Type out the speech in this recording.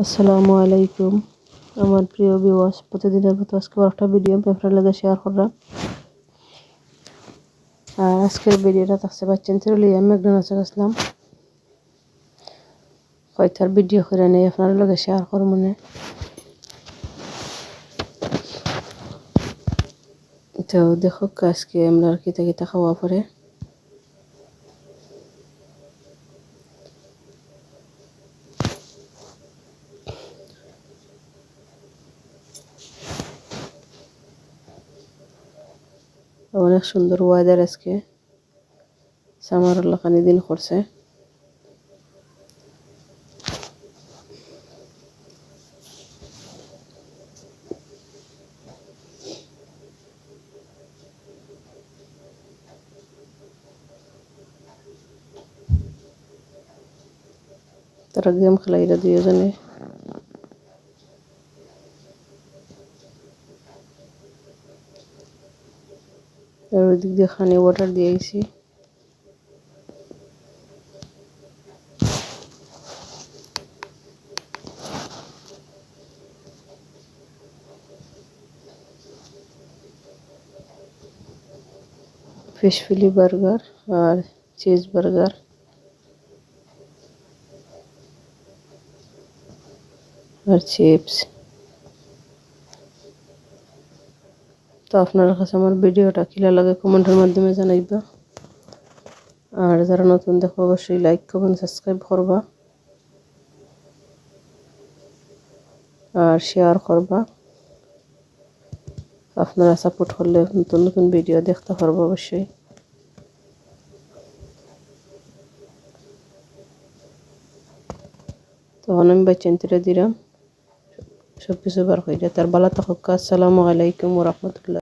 আসসালামু আলাইকুম। আমার প্রিয় বিওয়াস প্রতিদিনের মতো আজকে একটা ভিডিও পেপারের লাগে শেয়ার করলাম। আর আজকের ভিডিওটা থাকছে বাচ্চান লিয়ে ম্যাকডোনাল্ডসে গেছিলাম। হয়তো ভিডিও করে নেই আপনার লগে শেয়ার কর মনে তো দেখো, আজকে আমরা কিতা কিতা খাওয়া পরে। অনেক সুন্দর ওয়েদার আজকে। সামার লাখানি দিন করছে। তারা গেম খেলাইরা দুজনে আর ওই দিক দিয়ে খানি ওয়াটার দিয়েছি ফিশ ফিলি বার্গার আর চিজ বার্গার আর চিপস তো আপনার কাছে আমার ভিডিওটা কিলা লাগে কমেন্টের মাধ্যমে জানাইবা। আর যারা নতুন, দেখো অবশ্যই লাইক কমেন্ট সাবস্ক্রাইব করবা। আর শেয়ার করবা। আপনারা সাপোর্ট করলে নতুন নতুন ভিডিও দেখতে পারব অবশ্যই। তখন আমি বাচ্চান তুলে দিলাম। সব কিছু বার হয়ে যায় তার বালা তখন আসসালামু আলাইকুম রহমতুল্লাহ।